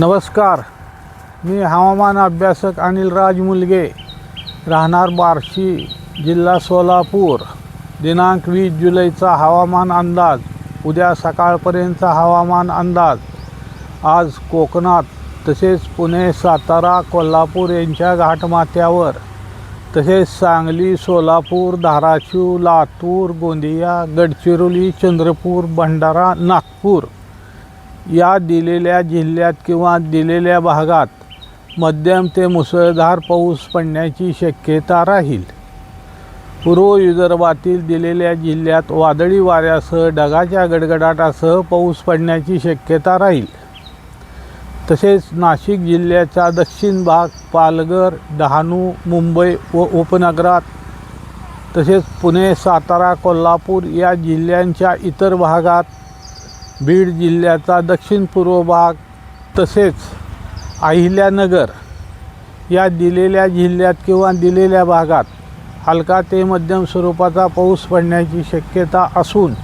नमस्कार. मी हवामान अभ्यासक अनिल राज मुलगे राहणार बार्शी जिल्हा सोलापूर. दिनांक वीस जुलैचा हवामान अंदाज. उद्या सकाळपर्यंतचा हवामान अंदाज. आज कोकणात तसेच पुणे सातारा कोल्हापूर यांच्या घाटमाथ्यावर. तसेच सांगली सोलापूर धाराशिव लातूर गोंदिया गडचिरोली चंद्रपूर भंडारा नागपूर. या दिलेल्या जिल्ह्यात किंवा दिलेल्या भागात मध्यम ते मुसळधार पाऊस पडण्याची शक्यता राहील. पूर्व विदर्भातील दिलेल्या जिल्ह्यात वादळी वाऱ्यासह ढगाच्या गडगडाटासह पाऊस पडण्याची शक्यता राहील. तसेच नाशिक जिल्ह्याचा दक्षिण भाग पालघर डहाणू मुंबई व उपनगरात तसेच पुणे सातारा कोल्हापूर या जिल्ह्यांच्या इतर भागात बीड जिल्ह्याचा दक्षिण पूर्व भाग तसेच अहिल्यानगर या दिलेल्या जिल्ह्यात किंवा दिलेल्या भागात हलका ते मध्यम स्वरूपाचा पाऊस पडण्याची शक्यता असून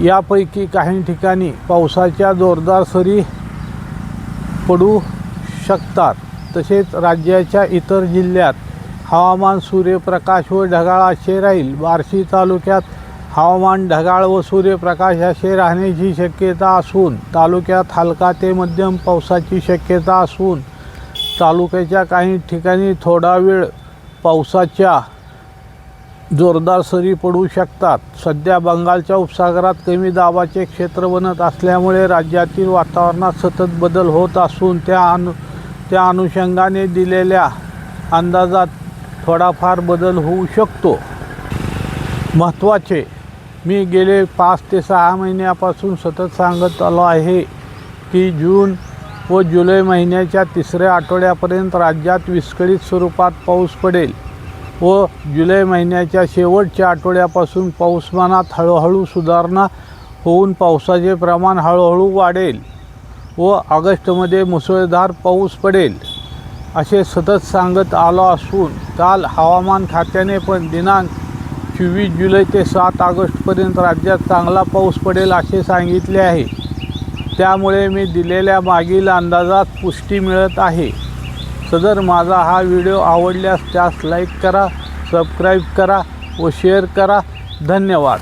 यापैकी काही ठिकाणी पावसाच्या जोरदार सरी पडू शकतात. तसेच राज्याच्या इतर जिल्ह्यात हवामान सूर्यप्रकाश व ढगाळ असे राहील. बार्शी तालुक्यात हवामान ढगाळ व सूर्यप्रकाश असे राहण्याची शक्यता असून तालुक्यात हलका ते मध्यम पावसाची शक्यता असून तालुक्याच्या काही ठिकाणी थोडा वेळ पावसाच्या जोरदार सरी पडू शकतात. सध्या बंगालच्या उपसागरात कमी दाबाचे क्षेत्र बनत असल्यामुळे राज्यातील वातावरणात सतत बदल होत असून त्या अनु त्या अनुषंगाने दिलेल्या अंदाजात थोडाफार बदल होऊ शकतो. महत्त्वाचे मी गेले पाच ते सहा महिन्यापासून सतत सांगत आलो आहे की जून व जुलै महिन्याच्या तिसऱ्या आठवड्यापर्यंत राज्यात विस्कळीत स्वरूपात पाऊस पडेल व जुलै महिन्याच्या शेवटच्या आठवड्यापासून पाऊसमानात हळूहळू सुधारणा होऊन पावसाचे प्रमाण हळूहळू वाढेल व ऑगस्टमध्ये मुसळधार पाऊस पडेल असे सतत सांगत आलो असून काल हवामान खात्याने पण दिनांक चोवीस जुलै ते सात ऑगस्टपर्यंत राज्यात चांगला पाऊस पडेल असे सांगितले आहे. त्यामुळे मी दिलेल्या मागील अंदाजात पुष्टी मिळत आहे. सदर माझा हा व्हिडिओ आवडल्यास त्यास लाईक करा सबस्क्राईब करा व शेअर करा. धन्यवाद.